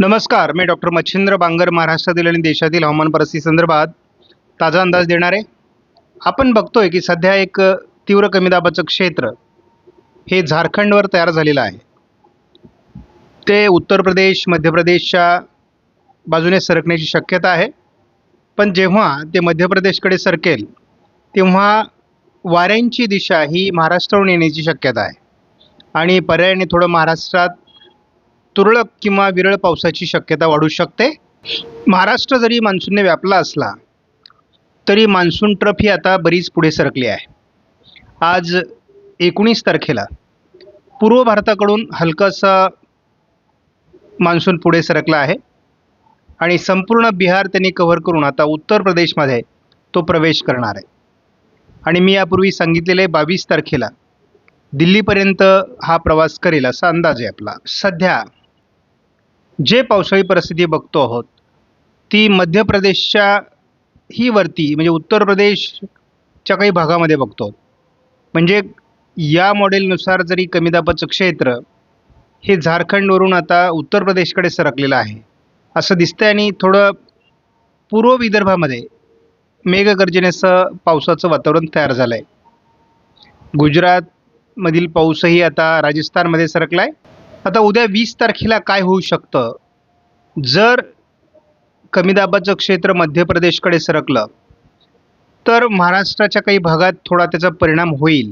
नमस्कार मी डॉक्टर मच्छिंद्र बांगर महाराष्ट्रातील आणि देशातील हवामान परिस्थिती संदर्भात ताजा अंदाज देणार आहे. आपण बघतोय की सध्या एक तीव्र कमी दाबाचं क्षेत्र हे झारखंडवर तयार झालेलं आहे. ते उत्तर प्रदेश मध्य प्रदेशच्या बाजूने सरकण्याची शक्यता आहे. पण जेव्हा ते मध्य प्रदेशकडे सरकेल तेव्हा वाऱ्यांची दिशा ही महाराष्ट्रावरून येण्याची शक्यता आहे. आणि पर्यायाने थोडं महाराष्ट्रात तुरळक किंवा विरळ पावसाची शक्यता वाढू शकते. महाराष्ट्र जरी मान्सूनने व्यापला असला तरी मान्सून ट्रफ ही आता बरीच पुढे सरकली आहे. आज एकोणीस तारखेला पूर्व भारताकडून हलकासा मान्सून पुढे सरकला आहे. आणि संपूर्ण बिहार त्यांनी कव्हर करून आता उत्तर प्रदेशमध्ये तो प्रवेश करणार आहे. आणि मी यापूर्वी सांगितलेले बावीस तारखेला दिल्लीपर्यंत हा प्रवास करेल असा अंदाज आहे आपला. सध्या जे पावसाळी परिस्थिती बघतो आहोत ती मध्य प्रदेशच्या ही वरती म्हणजे उत्तर प्रदेशच्या काही भागामध्ये बघतो म्हणजे या मॉडेलनुसार जरी कमी दाबाचं क्षेत्र हे झारखंडवरून आता उत्तर प्रदेशकडे सरकलेलं आहे असं दिसतंय आणि थोडं पूर्व विदर्भामध्ये मेघगर्जनेसह पावसाचं वातावरण तयार झालं आहे गुजरातमधील पाऊसही आता राजस्थानमध्ये सरकला आहे आता उद्या वीस तारखेला काय होऊ शकतं? जर कमी दाबाचं क्षेत्र मध्य प्रदेशकडे सरकलं तर महाराष्ट्राच्या काही भागात थोडा त्याचा परिणाम होईल.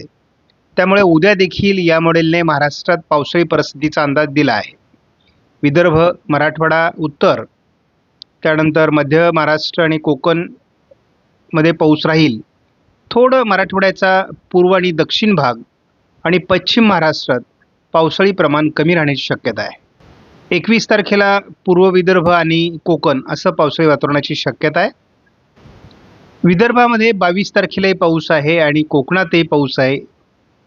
त्यामुळे उद्या देखील या मॉडेलने महाराष्ट्रात पावसाळी परिस्थितीचा अंदाज दिला आहे. विदर्भ मराठवाडा उत्तर त्यानंतर मध्य महाराष्ट्र आणि कोकणमध्ये पाऊस राहील. थोडं मराठवाड्याचा पूर्व आणि दक्षिण भाग आणि पश्चिम महाराष्ट्रात पावसाळी प्रमाण कमी राहण्याची शक्यता आहे. एकवीस तारखेला पूर्व विदर्भ आणि कोकण असं पावसाळी वातावरणाची शक्यता आहे. विदर्भामध्ये बावीस तारखेलाही पाऊस आहे आणि कोकणातही पाऊस आहे.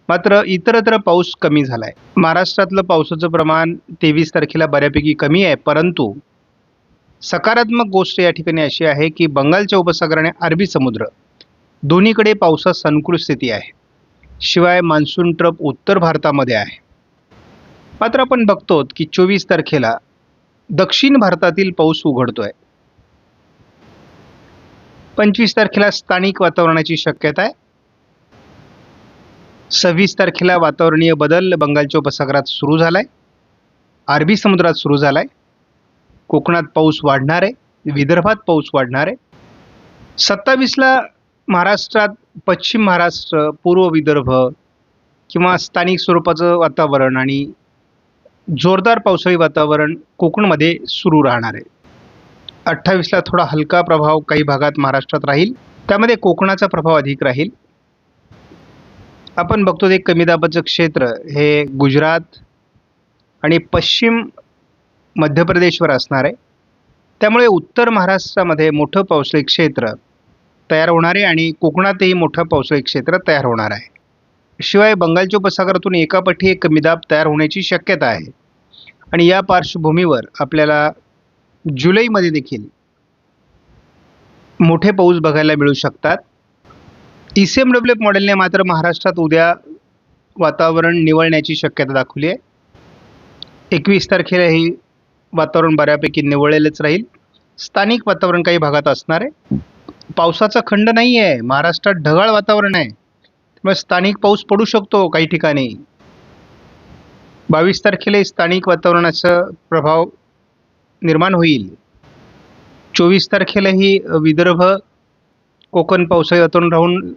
मात्र इतरत्र पाऊस कमी झाला आहे महाराष्ट्रातलं पावसाचं प्रमाण तेवीस तारखेला बऱ्यापैकी कमी आहे. परंतु सकारात्मक गोष्ट या ठिकाणी अशी आहे की बंगालच्या उपसागराने अरबी समुद्र दोन्हीकडे पावसास संकुल स्थिती आहे. शिवाय मान्सून ट्रप उत्तर भारतामध्ये आहे. मात्र आपण बघतो की चोवीस तारखेला दक्षिण भारतातील पाऊस उघडतोय. पंचवीस तारखेला स्थानिक वातावरणाची शक्यता आहे. सव्वीस तारखेला वातावरणीय बदल बंगालच्या उपसागरात सुरू झालाय. अरबी समुद्रात सुरू झालाय. कोकणात पाऊस वाढणार आहे. विदर्भात पाऊस वाढणार आहे. सत्तावीसला महाराष्ट्रात पश्चिम महाराष्ट्र पूर्व विदर्भ किंवा स्थानिक स्वरूपाचं वातावरण आणि जोरदार पावसाळी वातावरण कोकणमध्ये सुरू राहणार आहे. अठ्ठावीसला थोडा हलका प्रभाव काही भागात महाराष्ट्रात राहील. त्यामध्ये कोकणाचा प्रभाव अधिक राहील. आपण बघतो ते कमी दाबाचं क्षेत्र हे गुजरात आणि पश्चिम मध्य प्रदेशवर असणार आहे. त्यामुळे उत्तर महाराष्ट्रामध्ये मोठं पावसाळी क्षेत्र तयार होणार आहे आणि कोकणातही मोठं पावसाळी क्षेत्र तयार होणार आहे. शिवाय बंगालच्या उपसागरातून एकापट्टी एक कमी दाब तयार होण्याची शक्यता आहे. आणि या पार्श्वभूमीवर आपल्याला जुलैमध्ये देखील मोठे पाऊस बघायला मिळू शकतात. E C M W F मॉडेलने मात्र महाराष्ट्रात उद्या वातावरण निवळण्याची शक्यता दाखवली आहे. एकवीस तारखेला ही वातावरण बऱ्यापैकी निवळलेलंच राहील. स्थानिक वातावरण काही भागात असणार आहे. पावसाचा खंड नाही आहे महाराष्ट्रात ढगाळ वातावरण आहे. त्यामुळे स्थानिक पाऊस पडू शकतो काही ठिकाणी. बावीस तारखेला स्थानिक वातावरणाचा प्रभाव निर्माण होईल. चोवीस तारखेलाही विदर्भ कोकण पावसाळी वातावरण राहून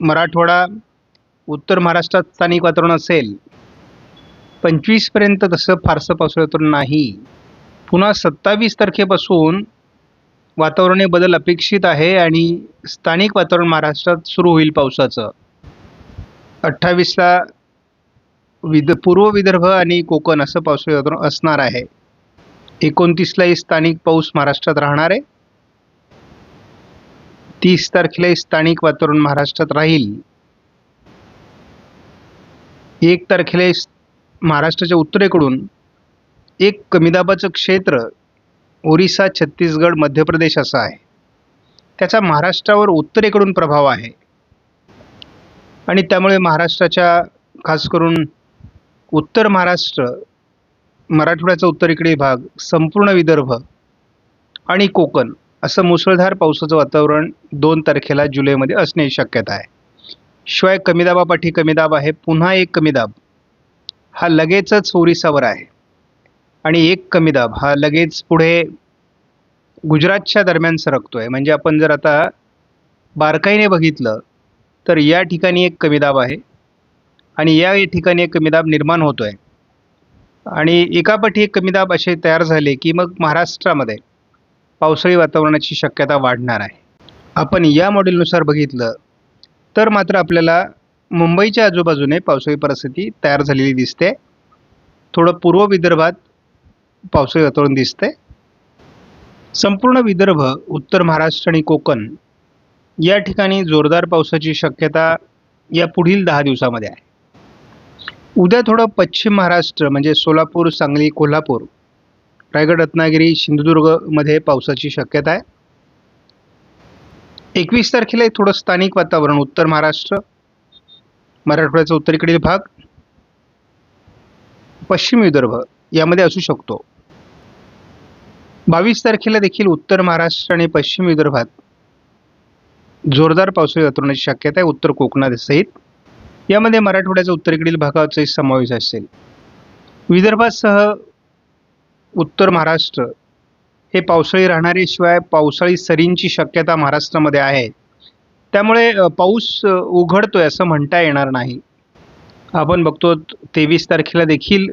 मराठवाडा उत्तर महाराष्ट्रात स्थानिक वातावरण असेल. पंचवीसपर्यंत तसं फारसं पावसाळी वातावरण नाही. पुन्हा सत्तावीस तारखेपासून वातावरणीय बदल अपेक्षित आहे आणि स्थानिक वातावरण महाराष्ट्रात सुरू होईल पावसाचं. अठ्ठावीसला विद पूर्व विदर्भ आणि कोकण असं पावसाळी वातावरण असणार आहे. एकोणतीसलाही स्थानिक पाऊस महाराष्ट्रात राहणार आहे. तीस तारखेलाही स्थानिक वातावरण महाराष्ट्रात राहील. एक तारखेला महाराष्ट्राच्या उत्तरेकडून एक कमी दाबाचं क्षेत्र ओरिसा छत्तीसगड मध्य प्रदेश असं आहे. त्याचा महाराष्ट्रावर उत्तरेकडून प्रभाव आहे. आणि त्यामुळे महाराष्ट्राच्या खास करून उत्तर महाराष्ट्र मराठवाड्याचा उत्तरेकडील भाग संपूर्ण विदर्भ आणि कोकण असं मुसळधार पावसाचं वातावरण दोन तारखेला जुलैमध्ये असण्याची शक्यता आहे. शिवाय कमी दाबापाठी कमी दाब आहे पुन्हा एक कमी दाब हा लगेचच ओरिसावर आहे. आणि एक कमी दाब हा लगेच पुढे गुजरातच्या दरम्यान सरकतो आहे म्हणजे आपण जर आता बारकाईने बघितलं तर या ठिकाणी एक कमी दाब आहे. आणि या ठिकाणी एक कमी दाब निर्माण होतो आहे आणि एकापाठी एक कमी दाब असे तयार झाले की मग महाराष्ट्रामध्ये पावसाळी वातावरणाची शक्यता वाढणार आहे. आपण या मॉडेलनुसार बघितलं तर मात्र आपल्याला मुंबईच्या आजूबाजूने पावसाळी परिस्थिती तयार झालेली दिसते. थोडं पूर्व विदर्भात पावसाळी वातावरण दिसते संपूर्ण विदर्भ उत्तर महाराष्ट्र आणि कोकण या ठिकाणी जोरदार पावसाची शक्यता या पुढील दहा दिवसामध्ये आहे. उद्या थोडं पश्चिम महाराष्ट्र म्हणजे सोलापूर सांगली कोल्हापूर. रायगड रत्नागिरी सिंधुदुर्गमध्ये पावसाची शक्यता आहे. एकवीस तारखेला एक थोडं स्थानिक वातावरण उत्तर महाराष्ट्र मराठवाड्याचा उत्तरेकडील भाग पश्चिम विदर्भ यामध्ये असू शकतो. बावीस तारखेला देखील उत्तर महाराष्ट्र आणि पश्चिम विदर्भात जोरदार पावसाळी वातावरणाची शक्यता आहे उत्तर कोकणात सहित. यामध्ये मराठवाड्याचा उत्तरेकडील भागाचाही समावेश असेल. विदर्भासह उत्तर महाराष्ट्र हे पावसाळी राहणारे शिवाय पावसाळी सरींची शक्यता महाराष्ट्रामध्ये आहे. त्यामुळे पाऊस उघडतो उघडतोय असं म्हणता येणार नाही. आपण बघतो तेवीस तारखेला देखील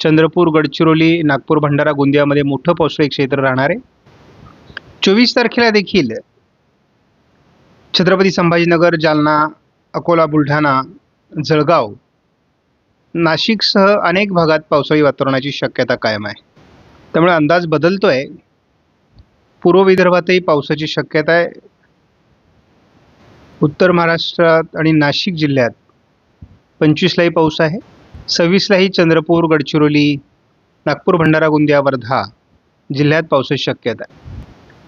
चंद्रपूर गडचिरोली नागपूर भंडारा गोंदियामध्ये मोठं पावसाळी क्षेत्र राहणार. आहे चोवीस तारखेला देखील छत्रपती संभाजीनगर जालना अकोला बुलढाणा जळगाव नाशिकसह अनेक भागात पावसाळी वातावरणाची शक्यता कायम आहे. त्यामुळे अंदाज बदलतोय. पूर्व विदर्भातही पावसाची शक्यता आहे. उत्तर महाराष्ट्रात आणि नाशिक जिल्ह्यात पंचवीसलाही पाऊस आहे. सव्वीसलाही चंद्रपूर गडचिरोली नागपूर भंडारा गोंदिया वर्धा जिल्ह्यात पावसाची शक्यता आहे.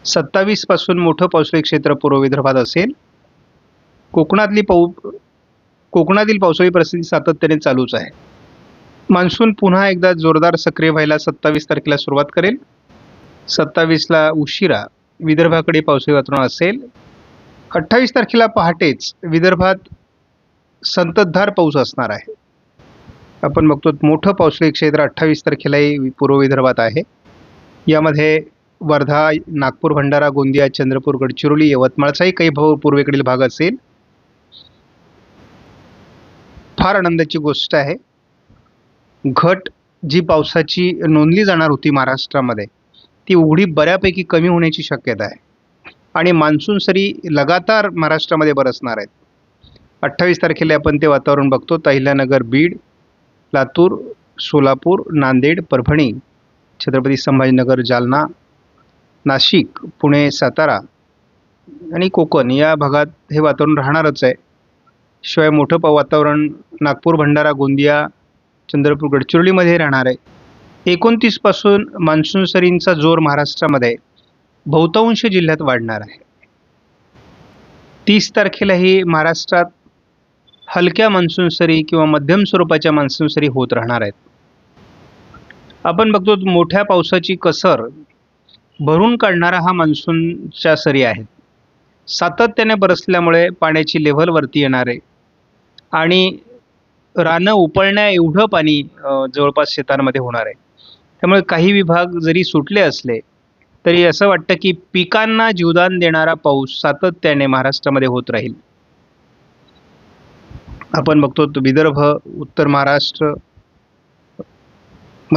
सत्तावीसपासून मोठं पावसाळी क्षेत्र पूर्व विदर्भात असेल. कोकणातली पाऊ कोकणातील पावसाळी परिस्थिती सातत्याने चालूच आहे. मान्सून पुन्हा एकदा जोरदार सक्रिय व्हायला सत्तावीस तारखेला सुरुवात करेल. सत्तावीसला उशिरा विदर्भाकडे पावसाळी वातावरण असेल. अठ्ठावीस तारखेला पहाटेच विदर्भात संततधार पाऊस असणार आहे. आपण बघतो मोठं पावसाळी क्षेत्र अठ्ठावीस तारखेलाही पूर्व विदर्भात आहे. यामध्ये वर्धा नागपूर भंडारा गोंदिया चंद्रपूर गडचिरोली यवतमाळचाही काही भाऊ पूर्वेकडील भाग असेल. फार आनंदाची गोष्ट आहे. घट जी पावसाची नोंदली जाणार होती महाराष्ट्रामध्ये ती उघडी बऱ्यापैकी कमी होण्याची शक्यता आहे. आणि मान्सून सरी लगातार महाराष्ट्रामध्ये बरसणार आहेत. अठ्ठावीस तारखेला आपण ते वातावरण बघतो. तहिल्यानगर बीड लातूर सोलापूर नांदेड परभणी छत्रपती संभाजीनगर जालना नाशिक पुणे सातारा आणि कोकण या भागात हे वातावरण राहणारच आहे. शिवाय मोठं प वातावरण नागपूर भंडारा गोंदिया चंद्रपूर गडचिरोलीमध्ये राहणार आहे. एकोणतीसपासून मान्सून सरींचा जोर महाराष्ट्रामध्ये बहुतांश जिल्ह्यात वाढणार आहे. तीस तारखेलाही महाराष्ट्रात हलक्या मान्सून सरी किंवा मध्यम स्वरूपाच्या मान्सून सरी होत राहणार आहेत. आपण बघतो मोठ्या पावसाची कसर भरून काढणारा हा मान्सूनच्या सरी आहेत सातत्याने बरसल्यामुळे पाण्याची लेव्हल वरती येणार आहे. आणि रानं उपळण्या एवढं पाणी जवळपास शेतांमध्ये होणार आहे. त्यामुळे काही विभाग जरी सुटले असले तरी असं वाटतं की पिकांना जीवदान देणारा पाऊस सातत्याने महाराष्ट्रामध्ये होत राहील. आपण बघतो तो विदर्भ उत्तर महाराष्ट्र